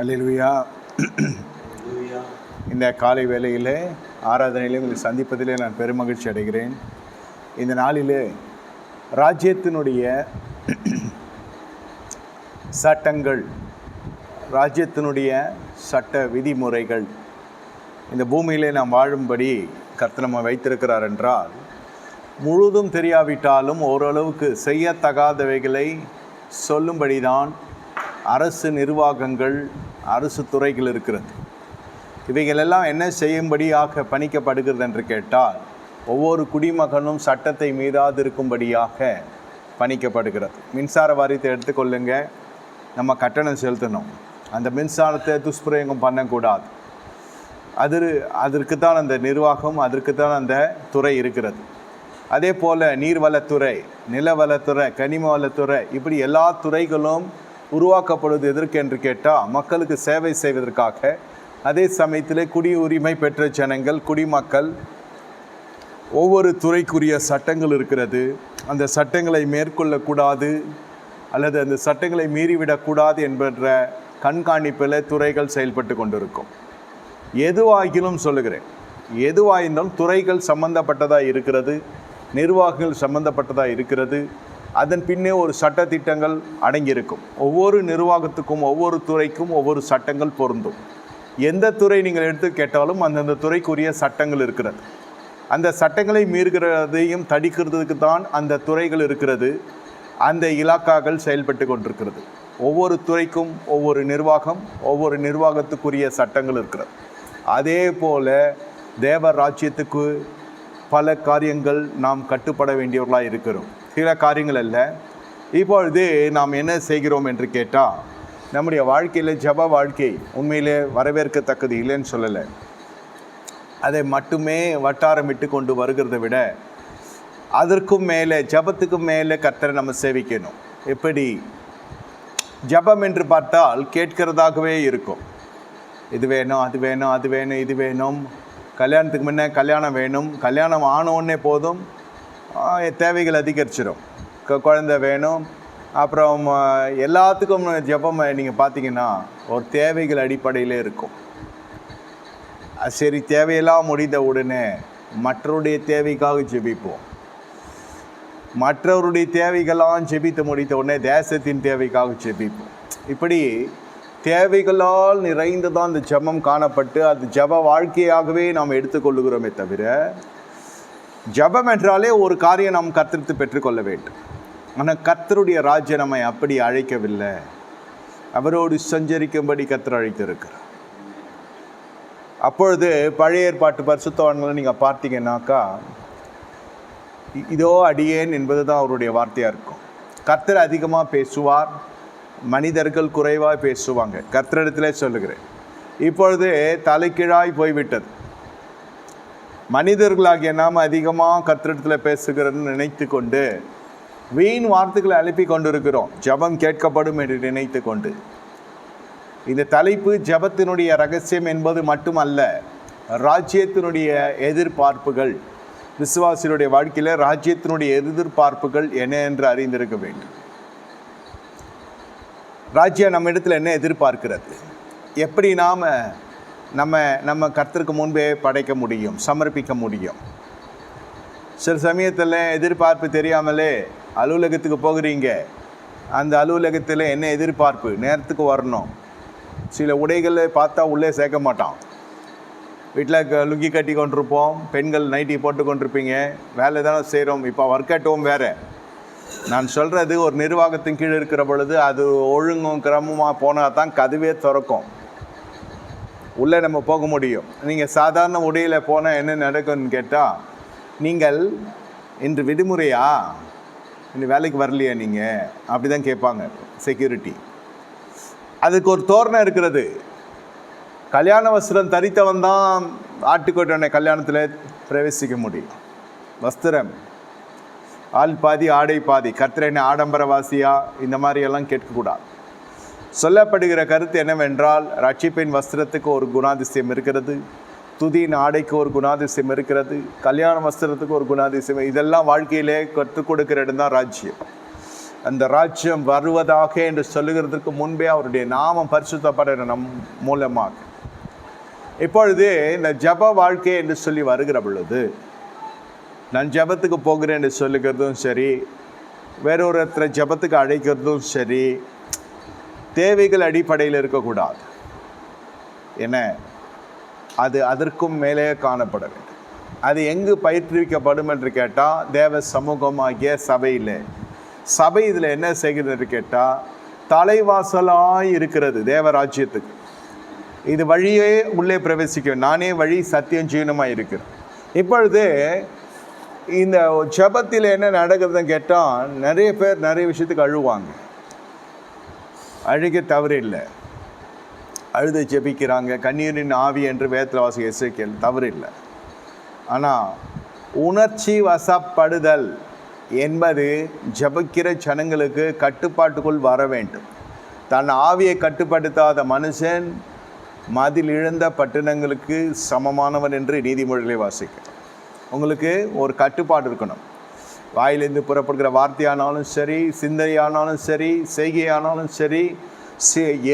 அல்லேலூயா இந்த காலை வேளையிலே ஆராதனையிலே உங்களை சந்திப்பதிலே நான் பெருமகிழ்ச்சி அடைகிறேன். இந்த நாளிலே ராஜ்யத்தினுடைய சட்டங்கள் ராஜ்யத்தினுடைய சட்ட விதிமுறைகள் இந்த பூமியிலே நாம் வாழும்படி கர்த்தர் நம்ம வைத்திருக்கிறார் என்றால் முழுதும் தெரியாவிட்டாலும் ஓரளவுக்கு செய்யத்தகாதவைகளை சொல்லும்படிதான் அரசு நிர்வாகங்கள் அரசு துறைகள் இருக்கிறது. இவைகளெல்லாம் என்ன செய்யும்படியாக பணிக்கப்படுகிறது என்று கேட்டால் ஒவ்வொரு குடிமகனும் சட்டத்தை மீறாதிருக்கும்படியாக பணிக்கப்படுகிறது. மின்சார வாரியத்தை எடுத்துக்கொள்ளுங்க நம்ம கட்டணம் செலுத்தணும். அந்த மின்சாரத்தை துஷ்பிரயோகம் பண்ணக்கூடாது. அது அதற்கு தான் அந்த நிர்வாகம் அதற்கு தான் அந்த துறை இருக்கிறது. அதே போல் நீர்வளத்துறை நிலவளத்துறை கனிம வளத்துறை இப்படி எல்லா துறைகளும் உருவாக்கப்படுவது எதற்கு என்று கேட்டால் மக்களுக்கு சேவை செய்வதற்காக. அதே சமயத்தில் குடியுரிமை பெற்ற ஜனங்கள் குடிமக்கள் ஒவ்வொரு துறைக்குரிய சட்டங்கள் இருக்கிறது. அந்த சட்டங்களை மேற்கொள்ளக்கூடாது அல்லது அந்த சட்டங்களை மீறிவிடக்கூடாது என்பன்ற கண்காணிப்பில் துறைகள் செயல்பட்டு கொண்டிருக்கும். எதுவாகிலும் சொல்லுகிறேன். எதுவாயிருந்தாலும் துறைகள் சம்பந்தப்பட்டதாக இருக்கிறது நிர்வாகங்கள் சம்பந்தப்பட்டதாக இருக்கிறது அதன் பின்னே ஒரு சட்ட திட்டங்கள் அடங்கியிருக்கும். ஒவ்வொரு நிர்வாகத்துக்கும் ஒவ்வொரு துறைக்கும் ஒவ்வொரு சட்டங்கள் பொருந்தும். எந்த துறை நீங்கள் எடுத்து கேட்டாலும் அந்தந்த துறைக்குரிய சட்டங்கள் இருக்கிறது. அந்த சட்டங்களை மீறுகிறதையும் தடிக்கிறதுக்கு தான் அந்த துறைகள் இருக்கிறது. அந்த இலாக்காக்கள் செயல்பட்டு கொண்டிருக்கிறது. ஒவ்வொரு துறைக்கும் ஒவ்வொரு நிர்வாகம் ஒவ்வொரு நிர்வாகத்துக்குரிய சட்டங்கள் இருக்கிறது. அதே போல் தேவ ராஜ்யத்துக்கு பல காரியங்கள் நாம் கட்டுப்பட வேண்டியவர்களாக இருக்கிறோம். சில காரியங்கள் அல்ல. இப்பொழுது நாம் என்ன செய்கிறோம் என்று கேட்டால் நம்முடைய வாழ்க்கையில் ஜப வாழ்க்கை உண்மையிலே வரவேற்கத்தக்கது இல்லைன்னு சொல்லலை. அதை மட்டுமே வட்டாரமிட்டு கொண்டு வருகிறதை விட அதற்கும் மேலே ஜபத்துக்கும் மேலே கர்த்தரை நம்ம சேவிக்கணும். எப்படி? ஜபம் என்று பார்த்தால் கேட்கிறதாகவே இருக்கும். இது வேணும் அது வேணும் அது வேணும் இது வேணும். கல்யாணத்துக்கு முன்னே கல்யாணம் வேணும். கல்யாணம் ஆனோடனே போதும். தேவைகள் அதிகரிச்சிடும் குழந்த குழந்தை வேணும். அப்புறம் எல்லாத்துக்கும் ஜெபம் நீங்கள் பார்த்தீங்கன்னா ஒரு தேவைகள் அடிப்படையில் இருக்கும். அது சரி தேவையெல்லாம் முடிந்த உடனே மற்றவருடைய தேவைக்காக ஜெபிப்போம். மற்றவருடைய தேவைகளாம் ஜெபித்து முடித்த உடனே தேசத்தின் தேவைக்காக ஜெபிப்போம். இப்படி தேவைகளால் நிறைந்துதான் அந்த ஜெபம் காணப்பட்டு அது ஜெப வாழ்க்கையாகவே நாம் எடுத்துக்கொள்ளுகிறோமே தவிர ஜெபம் என்றாலே ஒரு காரியம் நாம் கத்திரித்து பெற்றுக்கொள்ள வேண்டும். ஆனால் கத்தருடைய ராஜ்ய நம்மை அப்படி அழைக்கவில்லை. அவரோடு சஞ்சரிக்கும்படி கத்தர் அழைத்திருக்கிறார். அப்பொழுது பழைய ஏற்பாட்டு பரிசுத்தவான்களை நீங்கள் பார்த்தீங்கன்னாக்கா இதோ அடியேன் என்பது தான் அவருடைய வார்த்தையாக இருக்கும். கர்த்தர் அதிகமாக பேசுவார் மனிதர்கள் குறைவாக பேசுவாங்க. கர்த்தரிடத்திலே சொல்லுகிறேன். இப்பொழுது தலைக்கீழாய் போய்விட்டது. மனிதர்களாகிய நாம் அதிகமாக கத்திரத்தில் பேசுகிறன்னு நினைத்து கொண்டு வீண் வார்த்தைகளை அனுப்பி கொண்டிருக்கிறோம். ஜெபம் கேட்கப்படும் என்று நினைத்து கொண்டு இந்த தலைப்பு ஜெபத்தினுடைய ரகசியம் என்பது மட்டுமல்ல ராஜ்யத்தினுடைய எதிர்பார்ப்புகள் விசுவாசியுடைய வாழ்க்கையில் ராஜ்யத்தினுடைய எதிர்பார்ப்புகள் என்ன என்று அறிந்திருக்க வேண்டும். ராஜ்யம் நம்ம இடத்துல என்ன எதிர்பார்க்கிறது? எப்படி நாம் நம்ம நம்ம கர்த்தருக்கு முன்பே படைக்க முடியும் சமர்ப்பிக்க முடியும். சில சமயத்தில் எதிர்பார்ப்பு தெரியாமலே அலுவலகத்துக்கு போகிறீங்க. அந்த அலுவலகத்தில் என்ன எதிர்பார்ப்பு? நேரத்துக்கு வரணும். சில உடைகளை பார்த்தா உள்ளே சேர்க்க மாட்டான். வீட்டில் லுங்கி கட்டி கொண்டிருப்போம் பெண்கள் நைட்டி போட்டு கொண்டிருப்பீங்க. வேலை தானே செய்கிறோம் இப்போ ஒர்க் அட் ஹோம் வேறு. நான் சொல்கிறது ஒரு நிர்வாகத்தின் கீழே இருக்கிற பொழுது அது ஒழுங்கும் கிரமமாக போனால் தான் கதவே திறக்கும். உள்ளே நம்ம போக முடியும். நீங்கள் சாதாரண உடையில் போனால் என்ன நடக்கும்னு கேட்டால் நீங்கள் இன்று விடுமுறையா? இன்று வேலைக்கு வரலையா நீங்கள் அப்படி தான் கேட்பாங்க செக்யூரிட்டி அதுக்கு ஒரு தோரணம் இருக்கிறது. கல்யாண வஸ்திரம் தரித்தவன் தான் ஆட்டுக்கோட்டனை கல்யாணத்தில் பிரவேசிக்க முடியும். வஸ்திரம். ஆள் பாதி ஆடை பாதி. கத்திரனை ஆடம்பரவாசியா? இந்த மாதிரியெல்லாம் கேட்கக்கூடாது. சொல்லப்படுகிற கருத்து என்னவென்றால் ரட்சிப்பின் வஸ்திரத்துக்கு ஒரு குணாதிசயம் இருக்கிறது துதியின் ஆடைக்கு ஒரு குணாதிசயம் இருக்கிறது கல்யாண வஸ்திரத்துக்கு ஒரு குணாதிசயம் இதெல்லாம் வாழ்க்கையிலே கற்றுக் கொடுக்கிற இடம் தான் ராஜ்யம். அந்த ராஜ்யம் வருவதாக என்று சொல்லுகிறதுக்கு முன்பே அவருடைய நாமம் பரிசுத்தப்படுற நம் மூலமாக. இப்பொழுது இந்த ஜப வாழ்க்கை என்று சொல்லி வருகிற பொழுது நான் ஜபத்துக்கு போகிறேன் என்று சொல்லுகிறதும் சரி வேறொருத்தரை ஜபத்துக்கு அழைக்கிறதும் சரி தேவைகள் அடிப்படையில் இருக்கக்கூடாது. என்ன? அது அதற்கும் மேலே காணப்பட வேண்டும். அது எங்கு பயிற்றுவிக்கப்படும் என்று கேட்டால் தேவ சமூகமாகிய சபையில். சபை இதில் என்ன செய்கிறது என்று கேட்டால் தலைவாசலாய் இருக்கிறது தேவராஜ்யத்துக்கு இது வழியே உள்ளே பிரவேசிக்க நானே வழி சத்தியம் ஜீவனமாக இருக்கிறேன். இப்பொழுது இந்த ஜபத்தில் என்ன நடக்குதுன்னு கேட்டால் நிறைய பேர் நிறைய விஷயத்துக்கு அழுவாங்க. அழுக தவறு இல்லை. அழுது ஜெபிக்கிறாங்க. கண்ணீரின் ஆவி என்று வேத்திர வாசி இசைக்கல் தவறு இல்லை. ஆனால் உணர்ச்சி வசப்படுதல் என்பது ஜபிக்கிற ஜனங்களுக்கு கட்டுப்பாட்டுக்குள் வர வேண்டும். தன் ஆவியை கட்டுப்படுத்தாத மனுஷன் மதில் இழந்த பட்டணங்களுக்கு சமமானவன் என்று நீதிமொழிகளை வாசிக்க. உங்களுக்கு ஒரு கட்டுப்பாடு இருக்கணும். வாயிலிருந்து புறப்படுகிற வார்த்தையானாலும் சரி சிந்தனையானாலும் சரி செய்கையானாலும் சரி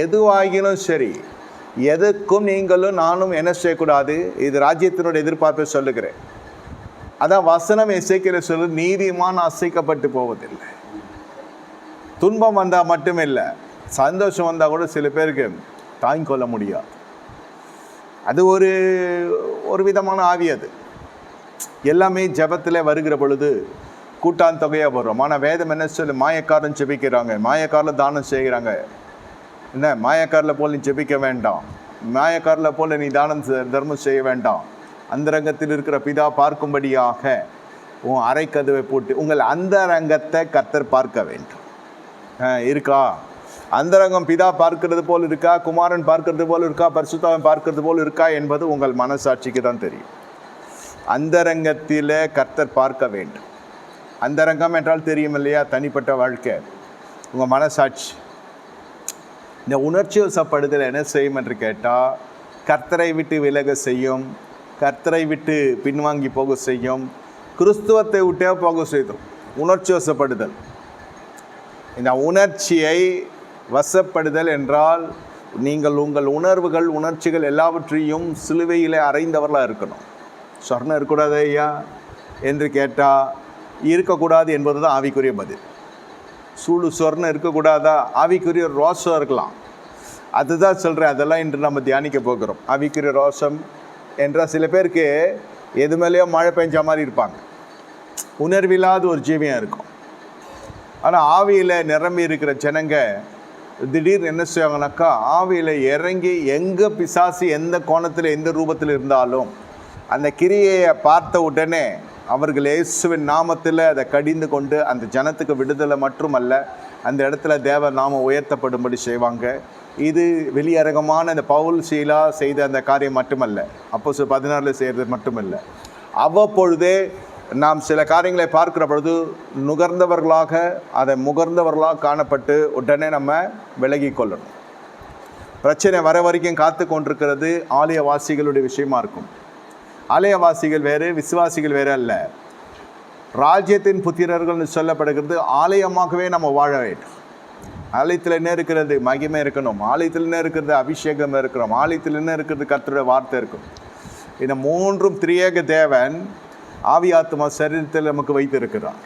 எதுவாகினும் சரி எதுக்கும் நீங்களும் நானும் என்ன செய்யக்கூடாது? இது ராஜ்யத்தினோட எதிர்பார்ப்பை சொல்லுகிறேன். அதான் வசனம் இசைக்கிற சொல்லு நீதிமான் அசைக்கப்பட்டு போவதில்லை. துன்பம் வந்தால் மட்டும் இல்லை சந்தோஷம் வந்தால் கூட சில பேருக்கு தாங்கிக் கொள்ள முடியாது. அது ஒரு ஒரு விதமான ஆவி அது. எல்லாமே ஜெபத்தில் வருகிற பொழுது கூட்டான் தொகையாக வரும். ஆனால் வேதம் என்ன சொல்லு? மாயக்காரன் ஜெபிக்கிறாங்க மாயக்காரில் தானம் செய்கிறாங்க. என்ன? மாயக்காரில் போல் நீ ஜெபிக்க வேண்டாம். மாயக்காரில் போல் நீ தானம் தர்மம் செய்ய வேண்டாம். அந்தரங்கத்தில் இருக்கிற பிதா பார்க்கும்படியாக உன் அரைக்கதவை போட்டு உங்கள் அந்தரங்கத்தை கர்த்தர் பார்க்க வேண்டும். இருக்கா? அந்தரங்கம் பிதா பார்க்கிறது போல் இருக்கா? குமாரன் பார்க்கறது போல் இருக்கா? பரிசுத்தாவன் பார்க்கறது போல் இருக்கா? என்பது உங்கள் மனசாட்சிக்கு தான் தெரியும். அந்தரங்கத்தில் கர்த்தர் பார்க்க வேண்டும். அந்தரங்கம் என்றால் தெரியும் இல்லையா? தனிப்பட்ட வாழ்க்கை. உங்கள் மனசாட்சி. இந்த உணர்ச்சி வசப்படுதல் என்ன செய்யும் என்று கேட்டால் கர்த்தரை விட்டு விலக செய்யும் கர்த்தரை விட்டு பின்வாங்கி போக செய்யும் கிறிஸ்துவத்தை விட்டே போக செய்யும். உணர்ச்சி வசப்படுதல். இந்த உணர்ச்சியை வசப்படுதல் என்றால் நீங்கள் உங்கள் உணர்வுகள் உணர்ச்சிகள் எல்லாவற்றையும் சிலுவையிலே அறைந்தவர்களாக இருக்கணும். சொர்ணம் இருக்கக்கூடாது ஐயா. என்று கேட்டால் இருக்கக்கூடாது என்பது தான் ஆவிக்குரிய பதில். சூடு சொர்ணம் இருக்கக்கூடாதா? ஆவிக்குரிய ரோசம் இருக்கலாம். அதுதான் சொல்கிறேன் அதெல்லாம் இன்று நம்ம தியானிக்க போகிறோம். ஆவிக்குரிய ரோசம் என்றால் சில பேருக்கு எது மேலேயோ மழை பெஞ்ச மாதிரி இருப்பாங்க. உணர்வில்லாத ஒரு ஜீவியம் இருக்கும். ஆனால் ஆவியில் நிரம்பி இருக்கிற ஜனங்க திடீர்னு என்ன செய்வாங்கனாக்கா ஆவியில் இறங்கி எங்கே பிசாசு எந்த கோணத்தில் எந்த ரூபத்தில் இருந்தாலும் அந்த கிரியையை பார்த்த உடனே அவர்கள் இயேசுவின் நாமத்தில் அதை கடிந்து கொண்டு அந்த ஜனத்துக்கு விடுதலை மட்டுமல்ல அந்த இடத்துல தேவ நாமம் உயர்த்தப்படும்படி செய்வாங்க. இது வெளியரங்கமான இந்த பவுல் சீலா செய்த அந்த காரியம் மட்டுமல்ல அப்போ பதினாறில் செய்கிறது மட்டுமல்ல. அவ்வப்பொழுதே நாம் சில காரியங்களை பார்க்கிற பொழுது நுகர்ந்தவர்களாக அதை முகர்ந்தவர்களாக காணப்பட்டு உடனே நம்ம விலகி கொள்ளணும். பிரச்சனை வர வரைக்கும் காத்து கொண்டிருக்கிறது ஆலயவாசிகளுடைய விஷயமா இருக்கும். ஆலயவாசிகள் வேறு விசுவாசிகள் வேறு அல்ல. ராஜ்யத்தின் புத்திரர்கள்னு சொல்லப்படுகிறது ஆலயமாகவே நம்ம வாழ வேண்டும். ஆலயத்தில் என்ன இருக்கிறது? மகிமை இருக்கணும். ஆலயத்தில் என்ன இருக்கிறது? அபிஷேகம் இருக்கணும். ஆலயத்தில் என்ன இருக்கிறது? கர்த்தருடைய வார்த்தை இருக்கும். இந்த மூன்றும் திரியேக தேவன் ஆவி ஆத்மா சரீரத்தில் நமக்கு வைத்திருக்கிறார்.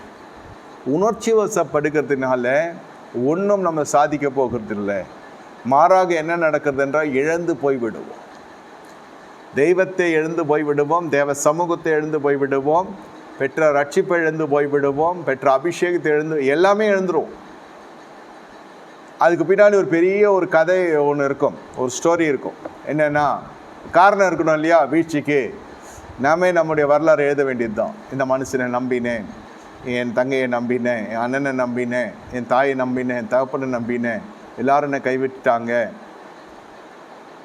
உணர்ச்சி வசப்படுகிறதுனால ஒன்றும் நம்ம சாதிக்க போகிறது இல்லை மாறாக என்ன நடக்கிறது என்றால் இழந்து போய்விடுவோம். தெய்வத்தை எழுந்து போய்விடுவோம் தேவ சமூகத்தை எழுந்து போய்விடுவோம் பெற்ற ரட்சிப்பை எழுந்து போய்விடுவோம் பெற்ற அபிஷேகத்தை எழுந்து எல்லாமே எழுந்துருவோம் அதுக்கு பின்னாடி ஒரு பெரிய ஒரு கதை ஒன்று இருக்கும் ஒரு ஸ்டோரி இருக்கும். என்னென்னா காரணம் இருக்கணும் இல்லையா வீழ்ச்சிக்கு. நாமே நம்முடைய வரலாறு எழுத வேண்டியது தான் இந்த மனுஷனை நம்பினேன் என் தங்கையை நம்பினேன் என் அண்ணனை நம்பினேன் என் தாயை நம்பினேன் என் தகப்பனை நம்பினேன். எல்லாரும் என்னை கைவிட்டுட்டாங்க.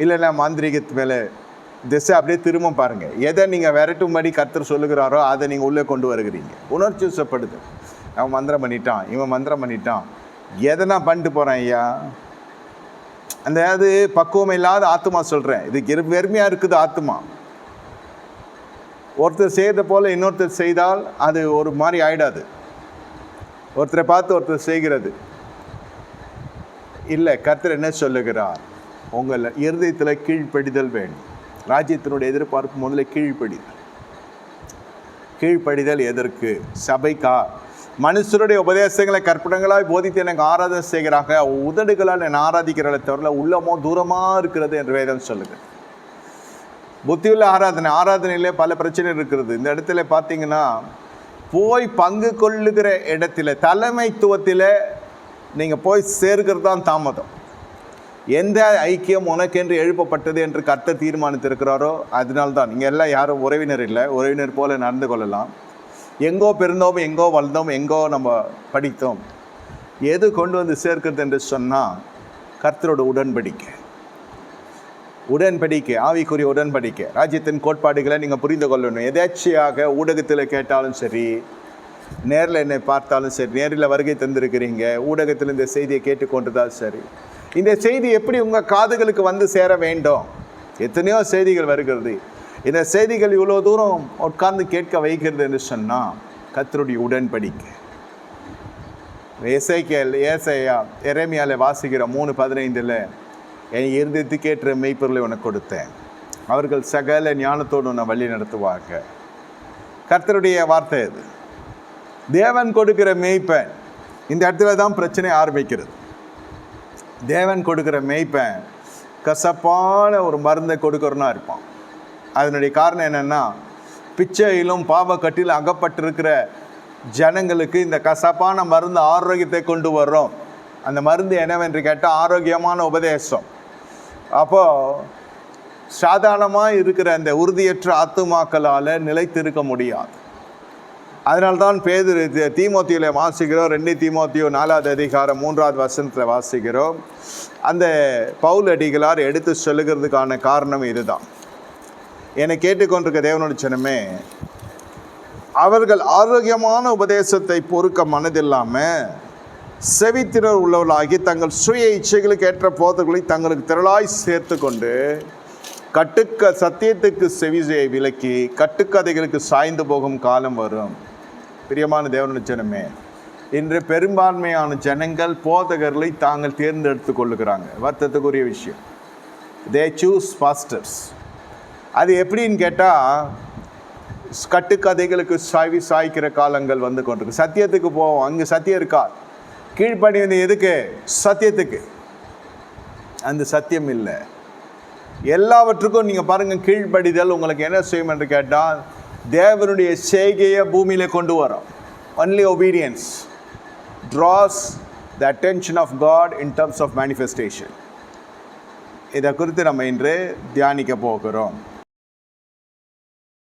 இல்லைன்னா மாந்திரிகத்து மேலே திசை அப்படியே திரும்ப பாருங்கள் எதை நீங்கள் விரட்டும்படி கர்த்தர் சொல்லுகிறாரோ அதை நீங்கள் உள்ளே கொண்டு வருகிறீங்க. உணர்ச்சி வசப்படுது அவன் மந்திரம் பண்ணிட்டான் இவன் மந்திரம் பண்ணிட்டான். எதை நான் பண்ணிட்டு போகிறேன் ஐயா? அந்த அது பக்குவம் இல்லாத ஆத்மா சொல்கிறேன் இது வெறுமையாக இருக்குது ஆத்மா ஒருத்தர் செய்கிறத போல் இன்னொருத்தர் செய்தால் அது ஒரு மாதிரி ஆயிடாது. ஒருத்தரை பார்த்து ஒருத்தர் செய்கிறது. இல்லை கர்த்தர் என்ன சொல்லுகிறார்? உங்கள் இருதயத்தில் கீழ்ப்படிதல் வேண்டும் ராஜ்யத்தினுடைய எதிர்பார்ப்பு முதல்ல கீழ்ப்படிதல். கீழ்ப்படிதல் எதற்கு? சபைக்கா? மனுஷருடைய உபதேசங்களை கற்பனங்களாய் போதித்து எனக்கு ஆராதனை செய்கிறாங்க உதடுகளால் என்னை ஆராதிக்கிறத தவிர உள்ளமோ தூரமாக இருக்கிறது என்று வேதம் சொல்லுங்க புத்தியுள்ள ஆராதனை ஆராதனையிலே பல பிரச்சனை இருக்கிறது. இந்த இடத்துல பார்த்தீங்கன்னா போய் பங்கு கொள்ளுகிற இடத்துல தலைமைத்துவத்தில் நீங்கள் போய் சேர்க்கிறது தான் தாமதம். எந்த ஐக்கியம் உனக்கென்று எழுப்பப்பட்டது என்று கர்த்த தீர்மானித்திருக்கிறாரோ அதனால்தான். இங்கே எல்லாம் யாரும் உறவினர் இல்லை. உறவினர் போல நடந்து கொள்ளலாம். எங்கோ பிறந்தோம் எங்கோ வளர்ந்தோம் எங்கோ நம்ம படித்தோம். எது கொண்டு வந்து சேர்க்கிறது என்று சொன்னால் கர்த்தரோட உடன்படிக்கை. உடன்படிக்கை ஆவிக்குரிய உடன்படிக்கை. ராஜ்யத்தின் கோட்பாடுகளை நீங்கள் புரிந்து கொள்ளணும். எதேச்சையாக ஊடகத்தில் கேட்டாலும் சரி நேரில் என்னை பார்த்தாலும் சரி நேரில் வருகை தந்திருக்கிறீங்க ஊடகத்தில் இந்த செய்தியை கேட்டுக்கொண்டதால் சரி. இந்த செய்தி எப்படி உங்கள் காதுகளுக்கு வந்து சேர வேண்டும்? எத்தனையோ செய்திகள் வருகிறது. இந்த செய்திகள் இவ்வளோ தூரம் உட்கார்ந்து கேட்க வைக்கிறது என்று சொன்னால் கத்தருடைய உடன்படிக்கை. ஏசைக்கேல் ஏசையா எரேமியால வாசிக்கிற மூணு பதினைந்தில் என் இருதயத்துக்கு ஏற்ற மெய்ப்பொருளை உனக்கு கொடுத்தேன். அவர்கள் சகல ஞானத்தோடு உன்னை வழி நடத்துவாங்க. கர்த்தருடைய வார்த்தை இது தேவன் கொடுக்கிற மெய்ப்பன் இந்த இடத்துல தான் பிரச்சனை ஆரம்பிக்கிறது. தேவன் கொடுக்குற மேய்ப்பன் கசப்பான ஒரு மருந்தை கொடுக்குறனா இருப்பான். அதனுடைய காரணம் என்னென்னா பிச்சையிலும் பாவக்கட்டிலும் அகப்பட்டிருக்கிற ஜனங்களுக்கு இந்த கசப்பான மருந்து ஆரோக்கியத்தை கொண்டு வர்றோம். அந்த மருந்து என்னவென்று கேட்டால் ஆரோக்கியமான உபதேசம். அப்போது சாதாரணமாக இருக்கிற அந்த உறுதியற்ற ஆத்துமாக்களால் நிலைத்திருக்க முடியாது. அதனால்தான் பேது தீமோத்தியில் வாசிக்கிறோம். ரெண்டு தீமோத்தியோ நாலாவது அதிகாரம் மூன்றாவது வசனத்தில் வாசிக்கிறோம். அந்த பவுல் அடிகளார் எடுத்து சொல்லுகிறதுக்கான காரணம் இதுதான். என்னை கேட்டுக்கொண்டிருக்க தேவனோட ஜனமே அவர்கள் ஆரோக்கியமான உபதேசத்தை பொறுக்க மனதில்லாமல் செவித்திரர் உள்ளவர்களாகி தங்கள் சுய இச்சைகளுக்கு ஏற்ற போதர்களை தங்களுக்கு திரளாய் சேர்த்து கொண்டு கட்டுக்க சத்தியத்துக்கு செவிசையை விலக்கி கட்டுக்கதைகளுக்கு சாய்ந்து போகும் காலம் வரும். பிரியமான தேவனுடைய ஜனமே இன்று பெரும்பான்மையான ஜனங்கள் போதகர்களை தாங்கள் தேர்ந்தெடுத்து கொள்ளுகிறாங்க. வருத்தத்துக்குரிய விஷயம். தே சூஸ் பாஸ்டர்ஸ் அது எப்படின்னு கேட்டால் கட்டுக்கதைகளுக்கு சாய்வி சாய்க்கிற காலங்கள் வந்து கொண்டிருக்கு. சத்தியத்துக்கு போவோம். அங்கே சத்தியம் இருக்கா? கீழ்ப்படி வந்து எதுக்கு? சத்தியத்துக்கு. அந்த சத்தியம் இல்லை. எல்லாவற்றுக்கும் நீங்கள் பாருங்கள் கீழ்ப்படிதல் உங்களுக்கு என்ன செய்யும் என்று கேட்டால் தேவனுடைய செய்கையை பூமியில கொண்டு வரோம். Only obedience draws the attention of God in terms of manifestation இதை குறித்து நம்ம இன்று தியானிக்க போகிறோம்.